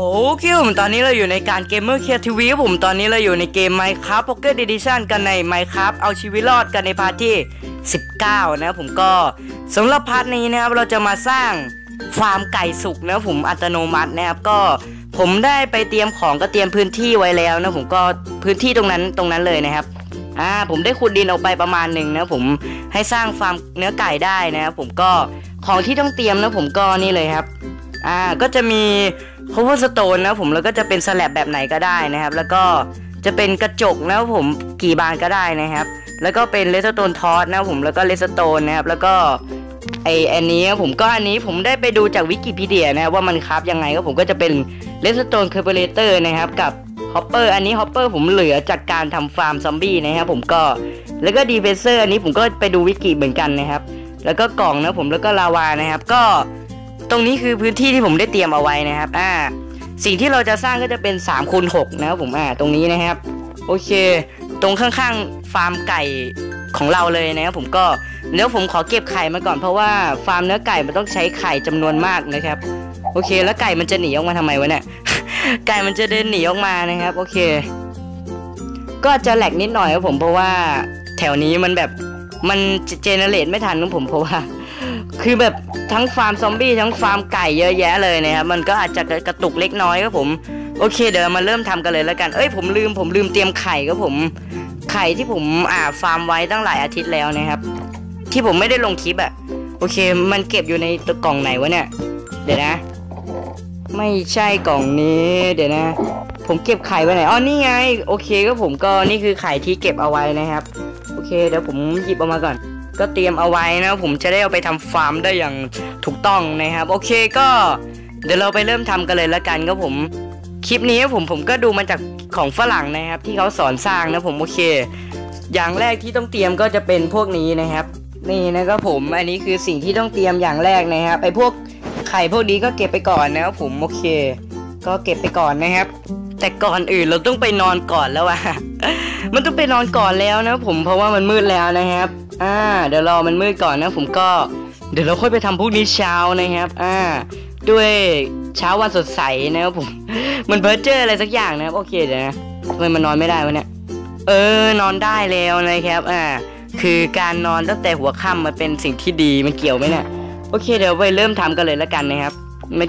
โอเคผมตอนนี้เราอยู่ในการเกมเมอร์เคียทีวีครับผมตอนนี้เราอยู่ในเกม Minecraft Pocket Edition กันใน Minecraft เอาชีวิตรอดกันในพาร์ทที่ 19 นะผมก็สำหรับพาร์ทนี้นะครับเราจะมาสร้างฟาร์มไก่สุกนะผมอัตโนมัตินะครับก็ผมได้ไปเตรียมของก็เตรียมพื้นที่ไว้แล้วนะผมก็พื้นที่ตรงนั้นตรงนั้นเลยนะครับอ่าผมได้ขุดดินออกไปประมาณหนึ่งนะผมให้สร้างฟาร์มเนื้อไก่ได้นะครับผมก็ของที่ต้องเตรียมนะผมก็นี่เลยครับอ่าก็จะมี cover stone นะผมแล้วก็จะเป็นสแลบแบบไหนก็ได้นะครับ แล้วก็จะเป็นกระจกนะผมกี่บานก็ได้นะครับ แล้วก็เป็นเลสโตนทอสนะผมแล้วก็เลสโตนนะครับ แล้วก็ไออันนี้ผมก็อันนี้ผมได้ไปดูจากวิกิพีเดียนะครับว่ามันครับยังไงก็ผมก็จะเป็นเลสโตนเคอร์เบเลเตอร์นะครับกับฮอปเปอร์อันนี้ฮอปเปอร์ผมเหลือจากการทำฟาร์มซอมบี้นะครับผมก็แล้วก็ดีเฟเซอร์อันนี้ผมก็ไปดูวิกิเหมือนกันนะครับ แล้วก็กล่องนะผมแล้วก็ลาวานะครับก็ ตรงนี้คือพื้นที่ที่ผมได้เตรียมเอาไว้นะครับ อ่า สิ่งที่เราจะสร้างก็จะเป็น3คูณ6นะครับผมอ่าตรงนี้นะครับ โอเค ตรงข้างๆฟาร์มไก่ของเราเลยนะครับผมก็เดี๋ยวผมขอเก็บไข่มาก่อนเพราะว่าฟาร์มเนื้อไก่มันต้องใช้ไข่จำนวนมากนะครับ โอเค แล้วไก่มันจะหนีออกมาทำไมวะเนี่ยไก่มันจะเดินหนีออกมานะครับ โอเค ก็จะแหลกนิดหน่อยครับผมเพราะว่าแถวนี้มันแบบมันเจเนเรตไม่ทันของผมเพราะว่า คือแบบทั้งฟาร์มซอมบี้ทั้งฟาร์มไก่เยอะแยะเลยนะครับมันก็อาจจะกระตุกเล็กน้อยครับผมโอเคเดี๋ยวมาเริ่มทำกันเลยแล้วกันเอ้ยผมลืมผมลืมเตรียมไข่ครับผมไข่ที่ผมอ่าฟาร์มไว้ตั้งหลายอาทิตย์แล้วนะครับ ที่ผมไม่ได้ลงคลิปอะโอเค มันเก็บอยู่ในตัวกล่องไหนวะเนี่ย เดี๋ยวนะ ไม่ใช่กล่องนี้ เดี๋ยวนะ ผมเก็บไข่ไว้ไหนอ๋อนี่ไง โอเคก็ผมก็นี่คือไข่ที่เก็บเอาไว้นะครับ โอเคเดี๋ยวผมหยิบออกมาก่อน ก็เตรียมเอาไว้นะผมจะได้เอาไปทำฟาร์มได้อย่างถูกต้องนะครับ โอเคก็เดี๋ยวเราไปเริ่มทำกันเลยละกันครับผมคลิปนี้ผมผมก็ดูมาจากของฝรั่งนะครับ ที่เขาสอนสร้างนะผมโอเค อย่างแรกที่ต้องเตรียมก็จะเป็นพวกนี้นะครับ นี่นะครับผมอันนี้คือสิ่งที่ต้องเตรียมอย่างแรกนะครับไอพวกไข่พวกนี้ก็เก็บไปก่อนนะครับผมโอเค ก็เก็บไปก่อนนะครับ แต่ก่อนอื่นเราต้องไปนอนก่อนแล้วอะมันต้องไปนอนก่อนแล้วนะผมเพราะว่ามันมืดแล้วนะครับ อ่า เดี๋ยวรอมันมืดก่อนนะ ผมก็ เดี๋ยวเราค่อยไปทำพวกนี้เช้านะครับ อ่า ด้วยเช้าวันสดใสนะครับผม มันเพ้อเจอร์อะไรสักอย่างนะครับ โอเคเดี๋ยวนะทำไมมันนอนไม่ได้วะเนี่ย เออ นอนได้แล้วนะครับ อ่า คือการนอนตั้งแต่หัวค่ำมันเป็นสิ่งที่ดี มันเกี่ยวไหมเนี่ย โอเค เดี๋ยวไปเริ่มทำกันเลยแล้วกันนะครับมัน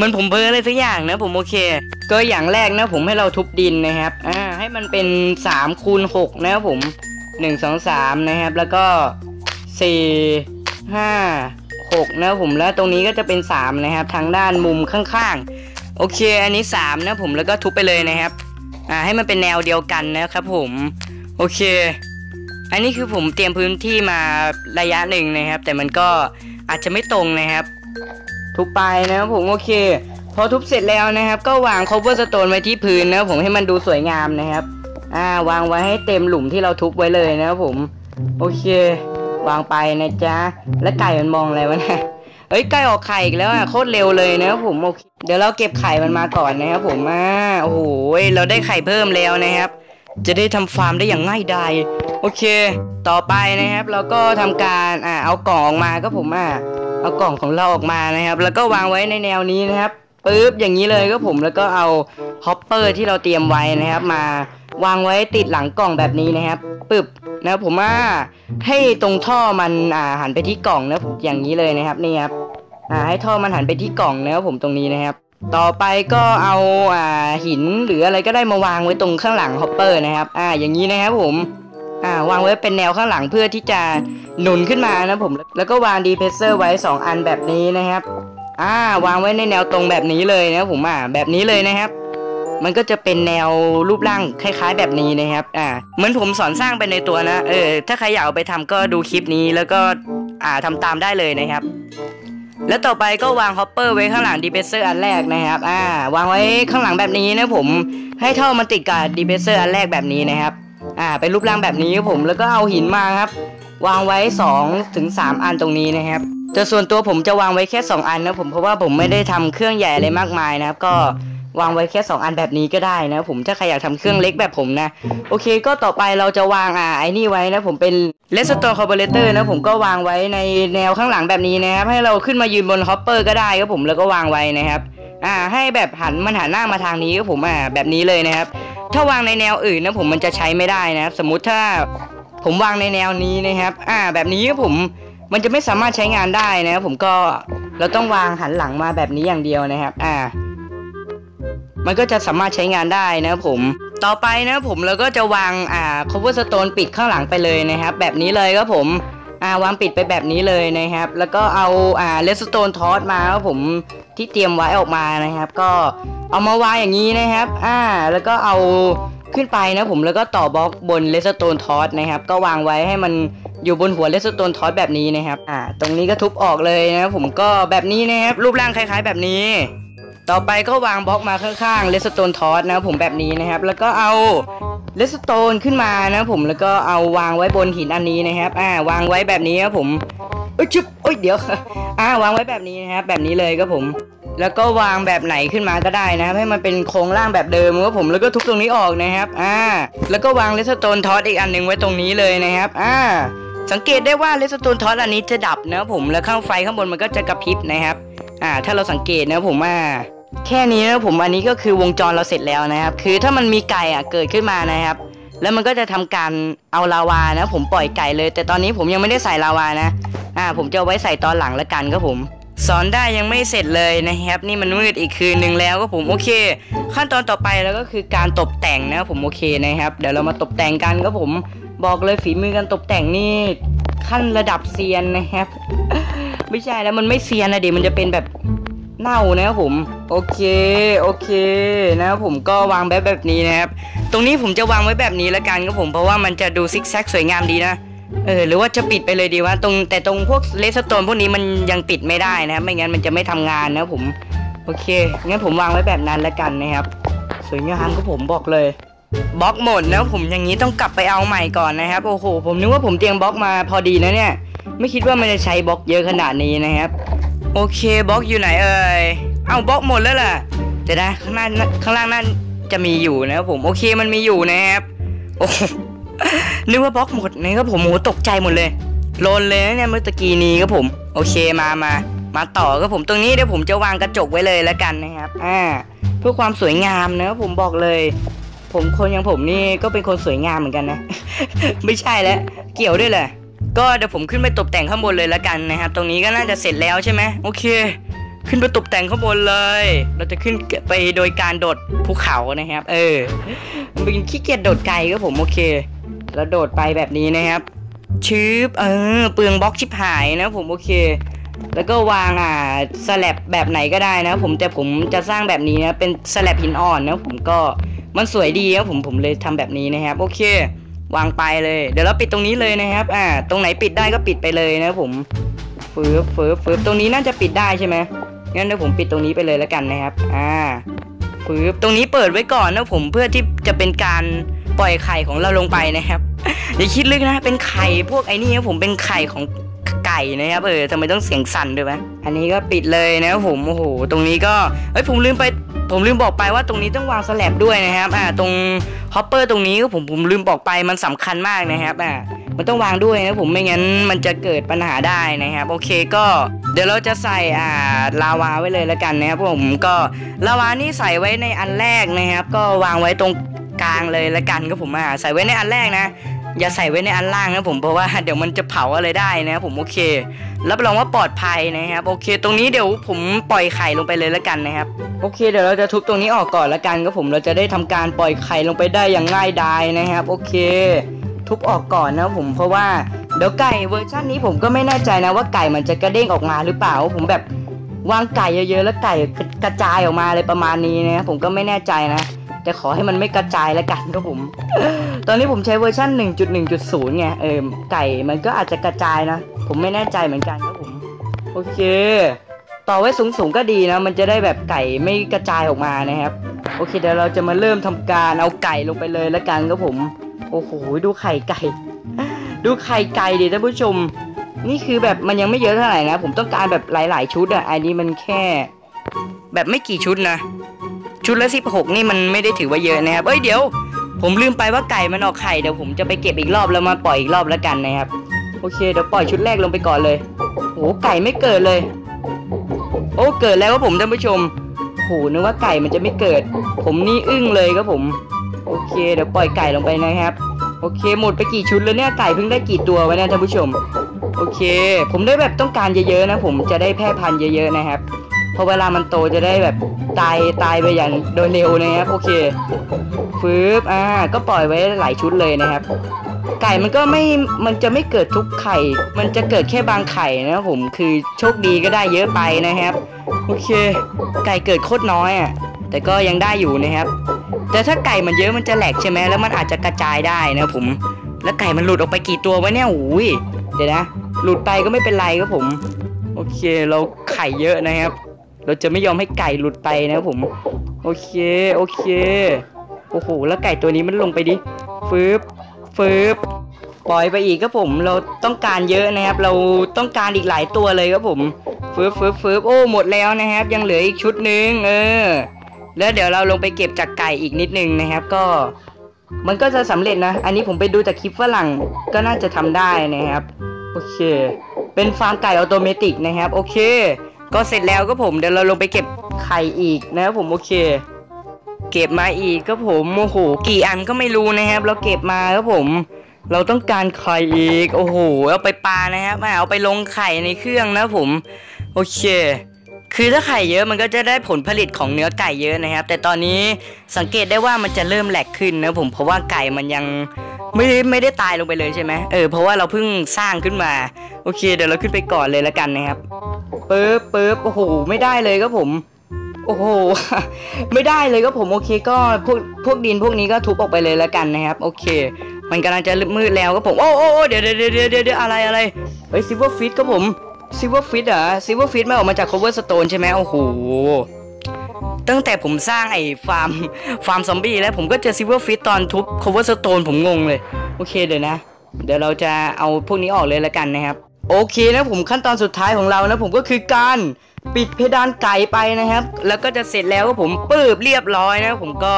มันผมเพ้ออะไรสักอย่างนะผมโอเค ก็อย่างแรกนะผมให้เราทุบดินนะครับ อ่า ให้มันเป็น3คูณ6นะครับผม 1 2 3 นะครับ แล้วก็ 4 5 6 นะผมแล้วตรงนี้ก็จะเป็น 3 นะครับ ทางด้านมุมข้างๆ โอเค อันนี้ 3 นะผมแล้วก็ทุบไปเลยนะครับ อ่าให้มันเป็นแนวเดียวกันนะครับผม โอเค อันนี้คือผมเตรียมพื้นที่มาระยะหนึ่งนะครับ แต่มันก็อาจจะไม่ตรงนะครับ ทุบไปนะครับผมโอเค พอทุบเสร็จแล้วนะครับ ก็วาง cover stone ไว้ที่พื้นนะครับผมให้มันดูสวยงามนะครับ อ่าวางไว้ให้เต็มหลุมที่เราทุบไว้เลยนะครับผม โอเค วางไปนะจ๊ะ แล้วไก่มันมองอะไรวะเนี่ยเอ้ยไก่ออกไข่อีกแล้วอะโคตรเร็วเลยนะครับผมโอเคเดี๋ยวเราเก็บไข่มันมาก่อนนะครับผมอ่าโอ้โหเราได้ไข่เพิ่มแล้วนะครับ จะได้ทำฟาร์มได้อย่างง่ายดายโอเค ต่อไปนะครับ เราก็ทำการอ่าเอากล่องออกมาก็ผมอ่าเอากล่องของเราออกมานะครับ แล้วก็วางไว้ในแนวนี้นะครับปึ๊บอย่างนี้เลยก็ผมแล้วก็เอาฮอปเปอร์ที่เราเตรียมไว้นะครับมา วางไว้ติดหลังกล่องแบบนี้นะครับปึบนะบผมว่าให้ตรงท่อมันอ่าหันไปที่กล่องนะผมอย่างนี้เลยนะครับนี่ครับอ่าให้ท่อมันหันไปที่กล่องนะครับผมตรงนี้นะครับ ต่อไปก็เอาอ่าหินหรืออะไรก็ได้มาวางไว้ตรงข้างหลังฮอปเปอร์นะครับอ่าอย่างนี้นะครับผมอ่าวางไว้เป็นแนวข้างหลังเพื่อที่จะหนุนขึ้นมานะผมแล้วก็วางดีเพรสเซอร์ไว้ 2 อันแบบนี้นะครับอ่าวางไว้ในแนวตรงแบบนี้เลยนะผมอ่าแบบนี้เลยนะครับ มันก็จะเป็นแนวรูปร่างคล้าย ๆ แบบนี้นะครับ อ่าเหมือนผมสอนสร้างไปในตัวนะ เออ ถ้าใครอยากเอาไปทำก็ดูคลิปนี้แล้วก็อ่าทำตามได้เลยนะครับ แล้วต่อไปก็วางฮอปเปอร์ไว้ข้างหลังดีเพเซอร์อันแรกนะครับ อ่า วางไว้ข้างหลังแบบนี้นะผม ให้เท่อมันติดกับดีเพเซอร์อันแรกแบบนี้นะครับ อ่า เป็นรูปร่างแบบนี้ครับผม แล้วก็เอาหินมาครับ วางไว้2ถึง3อันตรงนี้นะครับแต่ส่วนตัวผมจะวางไว้แค่ 2 อันนะผม เพราะว่าผมไม่ได้ทำเครื่องใหญ่อะไรมากมายนะครับ ก็ วางไว้แค่ 2 อันแบบนี้ก็ได้นะผมถ้าใครอยากทำเครื่องเล็กแบบผมนะ โอเคก็ต่อไปเราจะวางอ่าไอ้นี่ไว้นะผมเป็นเลสโตรคอร์บอเรเตอร์นะผมก็วางไว้ในแนวข้างหลังแบบนี้นะครับให้เราขึ้นมายืนบนฮอปเปอร์ก็ได้ครับผมแล้วก็วางไว้นะครับอ่าให้แบบหันมันหันหน้ามาทางนี้ครับผมอ่าแบบนี้เลยนะครับ ถ้าวางในแนวอื่นนะผมมันจะใช้ไม่ได้นะครับสมมุติถ้าผมวางในแนวนี้นะครับ อ่า แบบนี้ครับผมมันจะไม่สามารถใช้งานได้นะครับผมก็เราต้องวางหันหลังมาแบบนี้อย่างเดียวนะครับ อ่า มันก็จะสามารถใช้งานได้นะครับผม ต่อไปนะครับผมเราก็จะวางอ่า cover stone ปิดข้างหลังไปเลยนะครับ แบบนี้เลยครับผมอ่าวางปิดไปแบบนี้เลยนะครับ แล้วก็เอาอ่าเลสโตนทอสมาครับผมที่เตรียมไว้ออกมานะครับ ก็เอามาวางอย่างนี้นะครับอ่าแล้วก็เอาขึ้นไปนะผมแล้วก็ต่อบล็อกบนเลสโตนทอสนะครับ ก็วางไว้ให้มันอยู่บนหัวเลสโตนทอสแบบนี้นะครับอ่าตรงนี้ก็ทุบออกเลยนะครับผมก็แบบนี้นะครับรูปร่างคล้าย ๆ แบบนี้ ต่อไปก็วางบล็อกมาข้างๆเลสโตนทอสนะครับผมแบบนี้นะครับ แล้วก็เอาเลสโตนขึ้นมานะผมแล้วก็เอาวางไว้บนหินอันนี้นะครับ อ่าวางไว้แบบนี้ครับผมเอ้ยชุบเอ้ยเดี๋ยวอ่าวางไว้แบบนี้นะครับ แบบนี้เลยครับผม แล้วก็วางแบบไหนขึ้นมาก็ได้นะครับ ให้มันเป็นโครงร่างแบบเดิมครับผมแล้วก็ทุบตรงนี้ออกนะครับ อ่า แล้วก็วางเลสโตนทอสอีกอันหนึ่งไว้ตรงนี้เลยนะครับ อ่า สังเกตได้ว่าเลสโตนทอสอันนี้จะดับนะครับผมแล้วข้างไฟข้างบนมันก็จะกระพริบนะครับ อ่า ถ้าเราสังเกตนะผมว่า แค่นี้นะผมอันนี้ก็คือวงจรเราเสร็จแล้วนะครับ คือถ้ามันมีไก่อะเกิดขึ้นมานะครับ แล้วมันก็จะทำการเอาลาวานะ ผมปล่อยไก่เลย แต่ตอนนี้ผมยังไม่ได้ใส่ลาวานะอ่าผมจะไว้ใส่ตอนหลังละกันครับผม สอนได้ยังไม่เสร็จเลยนะครับ นี่มันมืดอีกคืนหนึ่งแล้วก็ผมโอเค ขั้นตอนต่อไปแล้วก็คือการตกแต่งนะผมโอเคนะครับ เดี๋ยวเรามาตกแต่งกันครับผมบอกเลยฝีมือการตกแต่งนี่ขั้นระดับเซียนนะครับ ไม่ใช่แล้วมันไม่เซียนนะเดิมันจะเป็นแบบ เน่านะครับผมโอเคโอเคนะครับผมก็วางแบบแบบนี้นะครับ ตรงนี้ผมจะวางไว้แบบนี้ละกันครับผมเพราะว่ามันจะดูซิกแซกสวยงามดีนะเออหรือว่าจะปิดไปเลยดีวะตรงแต่ตรงพวกเลสโตนพวกนี้มันยังปิดไม่ได้นะครับไม่งั้นมันจะไม่ทำงานนะผมโอเคงั้นผมวางไว้แบบนั้นละกันนะครับ สวยงามครับผมบอกเลยบล็อกหมดแล้วผมอย่างนี้ต้องกลับไปเอาใหม่ก่อนนะครับโอ้โหผมนึกว่าผมเตรียมบล็อกมาพอดีนะเนี่ย ไม่คิดว่ามันจะใช้บล็อกเยอะขนาดนี้นะครับ โอเคบล็อกอยู่ไหนเอ่ยเอาบล็อกหมดแล้วล่ะเดี๋ยวนะข้างหน้าข้างล่างนั่นจะมีอยู่นะครับผมโอเคมันมีอยู่นะครับโอ้นึกว่าบล็อกหมดนะครับผมโหตกใจหมดเลยโลนเลยเนี่ยเมื่อตะกี้นี้ครับผม โอเคมามามาต่อครับผมตรงนี้เดี๋ยวผมจะวางกระจกไว้เลยแล้วกันนะครับอ่าเพื่อความสวยงามนะครับผมบอกเลย ผมคนอย่างผมนี่ก็เป็นคนสวยงามเหมือนกันนะ ไม่ใช่แล้วเกี่ยวด้วยแหละ ก็เดี๋ยวผมขึ้นไปตกแต่งข้างบนเลยแล้วกันนะครับ ตรงนี้ก็น่าจะเสร็จแล้วใช่ไหมโอเค ขึ้นไปตกแต่งข้างบนเลย เราจะขึ้นไปโดยการโดดภูเขานะครับ เออมันเป็นขี้เกียจโดดไกลก็ผมโอเคแล้วโดดไปแบบนี้นะครับชืบเออเปลืองบล็อกชิบหายนะผมโอเค แล้วก็วางอ่าสแลบแบบไหนก็ได้นะผมแต่ผมจะสร้างแบบนี้นะเป็นสแลบหินอ่อนนะผมก็มันสวยดีนะผมผมเลยทำแบบนี้นะครับ โอเค วางไปเลย เดี๋ยวเราปิดตรงนี้เลยนะครับ อ่า ตรงไหนปิดได้ก็ปิดไปเลยนะผมฟืบฟืบฟืบตรงนี้น่าจะปิดได้ใช่ไหมงั้นเดี๋ยวผมปิดตรงนี้ไปเลยแล้วกันนะครับ อ่าฟืบตรงนี้เปิดไว้ก่อนนะผมเพื่อที่จะเป็นการปล่อยไข่ของเราลงไปนะครับอย่าคิดลึกนะ เป็นไข่พวกไอ้นี่นะผมเป็นไข่ของ ก่นะครับเออทำไมต้องเสียงสั่นด้วยวะอันนี้ก็ปิดเลยนะครับผมโอ้โหตรงนี้ก็เอ้ยผมลืมไปผมลืมบอกไปว่าตรงนี้ต้องวางสแลบด้วยนะครับอ่าตรงฮอปเปอร์ตรงนี้ก็ผมผมลืมบอกไปมันสำคัญมากนะครับอ่ามันต้องวางด้วยนะผมไม่งั้นมันจะเกิดปัญหาได้นะครับโอเคก็เดี๋ยวเราจะใส่อ่าลาวาไว้เลยแล้วกันนะครับผมก็ลาวานี่ใส่ไว้ในอันแรกนะครับ ก็วางไว้ตรงกลางเลยแล้วกันก็ผมอ่าใส่ไว้ในอันแรกนะ อย่าใส่ไว้ในอันล่างนะผมเพราะว่าเดี๋ยวมันจะเผาอะไรได้นะผมโอเค รับรองว่าปลอดภัยนะครับ โอเค ตรงนี้เดี๋ยวผมปล่อยไข่ลงไปเลยแล้วกันนะครับ โอเค เดี๋ยวเราจะทุบตรงนี้ออกก่อนแล้วกันก็ผมเราจะได้ทำการปล่อยไข่ลงไปได้อย่างง่ายดายนะครับ โอเค ทุบออกก่อนนะผมเพราะว่าเดี๋ยวไก่เวอร์ชันนี้ผมก็ไม่แน่ใจนะว่าไก่มันจะกระเด้งออกมาหรือเปล่า ผมแบบวางไก่เยอะๆแล้วไก่กระจายออกมาอะไรประมาณนี้นะผมก็ไม่แน่ใจนะ แต่ขอให้มันไม่กระจายแล้วกันครับผม ตอนนี้ผมใช้เวอร์ชัน1.1.0ไงเออไก่มันก็อาจจะกระจายนะ ผมไม่แน่ใจเหมือนกันครับผม โอเค ต่อไว้สูงๆก็ดีนะ มันจะได้แบบไก่ไม่กระจายออกมานะครับ โอเคเดี๋ยวเราจะมาเริ่มทำการเอาไก่ลงไปเลยแล้วกันครับผม โอ้โหดูไข่ไก่ ดูไข่ไก่ดิท่านผู้ชม นี่คือแบบมันยังไม่เยอะเท่าไหร่นะ ผมต้องการแบบหลาย ๆ ชุดอะอันนี้มันแค่ แบบไม่กี่ชุดนะ ชุดละสิหกนี่มันไม่ได้ถือว่าเยอะนะครับ เอ้ยเดี๋ยว ผมลืมไปว่าไก่มันออกไข่เดี๋ยวผมจะไปเก็บอีกรอบแล้วมาปล่อยอีกรอบแล้วกันนะครับ โอเคเดี๋ยวปล่อยชุดแรกลงไปก่อนเลยโอ้ไก่ไม่เกิดเลย โอ้เกิดแล้วครับผมท่านผู้ชมโหนึกว่าไก่มันจะไม่เกิด ผมนี่อึ้งเลยครับผม โอเค เดี๋ยวปล่อยไก่ลงไปนะครับ โอเค หมดไปกี่ชุดแล้วเนี่ยไก่เพิ่งได้กี่ตัววะเนี่ยท่านผู้ชม โอเค ผมได้แบบต้องการเยอะๆนะ ผมจะได้แพร่พันธุ์เยอะๆนะครับ เพราะเวลามันโตจะได้แบบตายตายไปอย่างโดยเร็วนะครับโอเคฟืบอ่าก็ปล่อยไว้หลายชุดเลยนะครับ ไก่มันก็ไม่มันจะไม่เกิดทุกไข่ มันจะเกิดแค่บางไข่นะครับผมคือโชคดีก็ได้เยอะไปนะครับ โอเค ไก่เกิดโคตรน้อยอะแต่ก็ยังได้อยู่นะครับแต่ถ้าไก่มันเยอะมันจะแหลกใช่ไหมแล้วมันอาจจะกระจายได้นะผม แล้วไก่มันหลุดออกไปกี่ตัววะเนี่ยอุ้ยเดี๋ยวนะ หลุดไปก็ไม่เป็นไรครับผม โอเคเราไข่เยอะนะครับ เราจะไม่ยอมให้ไก่หลุดไปนะครับผม โอเค โอเค โอ้โห แล้วไก่ตัวนี้มันลงไปดิ ฟืบฟืบปล่อยไปอีกครับผม เราต้องการเยอะนะครับ เราต้องการอีกหลายตัวเลยครับผมฟืบฟืบฟืบโอ้ หมดแล้วนะครับ ยังเหลืออีกชุดนึง เออ แล้วเดี๋ยวเราลงไปเก็บจากไก่อีกนิดนึงนะครับ ก็ มันก็จะสำเร็จนะ อันนี้ผมไปดูจากคลิปฝรั่ง ก็น่าจะทำได้นะครับ โอเค เป็นฟาร์มไก่ออโตเมติกนะครับ โอเค ก็เสร็จแล้วก็ผมเดี๋ยวเราลงไปเก็บไข่อีกนะครับผมโอเค เก็บมาอีกก็ผมโอ้โหกี่อันก็ไม่รู้นะครับ เราเก็บมาครับผม เราต้องการไข่อีกโอ้โหเอาไปปลานะครับอ่าเอาไปลงไข่ในเครื่องนะผม โอเคคือถ้าไข่เยอะมันก็จะได้ผลผลิตของเนื้อไก่เยอะนะครับ แต่ตอนนี้สังเกตได้ว่ามันจะเริ่มแหลกขึ้นนะผมเพราะว่าไก่มันยังไม่ได้ไม่ได้ตายลงไปเลยใช่ไหมเออเพราะว่าเราเพิ่งสร้างขึ้นมา โอเค เดี๋ยวเราขึ้นไปก่อนเลยละกันนะครับ ปึ๊บปึ๊บโอ้โห ไม่ได้เลยครับผม โอ้โห ไม่ได้เลยครับผมโอเคก็พวกพวกดินพวกนี้ก็ทุบออกไปเลยละกันนะครับ โอเค มันกำลังจะมืดแล้วครับผม โอ้โอ้เดี๋ยวเดี๋ยวเดี๋ยวเดี๋ยวอะไรอะไรเฮ้ยซิลเวอร์ฟิตครับผมซิลเวอร์ฟิตอะซิลเวอร์ฟิตไม่ออกมาจาก cover stone ใช่ไหมโอ้โหตั้งแต่ผมสร้างไอ้ฟาร์มฟาร์มซอมบี้แล้วผมก็เจอซิลเวอร์ฟิตตอนทุบ cover stone ผมงงเลย โอเคเดี๋ยวนะ เดี๋ยวเราจะเอาพวกนี้ออกเลยละกันนะครับ โอเคนะผมขั้นตอนสุดท้ายของเรานะผมก็คือการปิดเพดานไก่ไปนะครับ แล้วก็จะเสร็จแล้วก็ผมปืบเรียบร้อยนะผมก็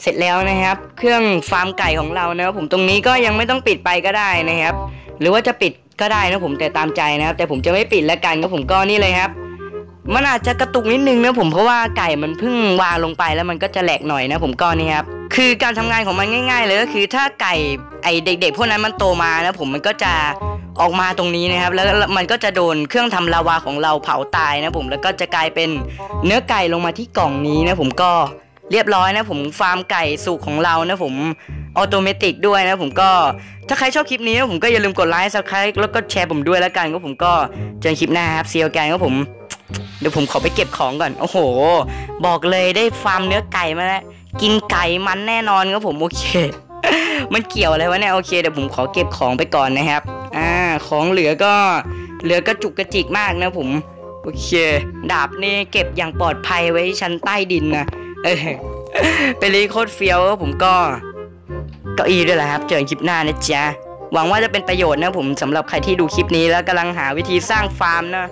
เสร็จแล้วนะครับ เครื่องฟาร์มไก่ของเรานะครับผมตรงนี้ก็ยังไม่ต้องปิดไปก็ได้นะครับ หรือว่าจะปิดก็ได้นะผมแต่ตามใจนะครับ แต่ผมจะไม่ปิดแล้วกันก็ผมก็นี่เลยครับ มันอาจจะกระตุกนิดนึงนะผมเพราะว่าไก่มันเพิ่งวางลงไปแล้วมันก็จะแหลกหน่อยนะผมก็นี่ครับคือการทำงานของมันง่าย ๆ เลยก็คือถ้าไก่ไอเด็ก ๆ พวกนั้นมันโตมานะผมมันก็จะ ออกมาตรงนี้นะครับ แล้วมันก็จะโดนเครื่องทำลาวาของเราเผาตายนะผมแล้วก็จะกลายเป็นเนื้อไก่ลงมาที่กล่องนี้นะผมก็เรียบร้อยนะผมฟาร์มไก่สุกของเรานะผมออโตเมติกด้วยนะผมก็ถ้าใครชอบคลิปนี้นะผมก็อย่าลืมกดไลค์ซับสไครต์แล้วก็แชร์ผมด้วยแล้วกันก็ผมก็เจอกันคลิปหน้าครับเซียวแกนก็ผมเดี๋ยวผมขอไปเก็บของก่อน โอ้โห บอกเลยได้ฟาร์มเนื้อไก่มาแล้ว กินไก่มันแน่นอนครับผม โอเค มันเกี่ยวอะไรวะเนี่ย โอเค เดี๋ยวผมขอเก็บของไปก่อนนะครับ อ่า ของเหลือก็เหลือกระจุกกระจิกมากนะผม โอเค ดาบนี่เก็บอย่างปลอดภัยไว้ชั้นใต้ดินนะเออเป็นรีโคตรเฟี้ยวผมก็เก้าอี้ด้วยแหละครับ เจอกันคลิปหน้านะจ๊ะ หวังว่าจะเป็นประโยชน์นะผมสำหรับใครที่ดูคลิปนี้แล้วกำลังหาวิธีสร้างฟาร์มนะ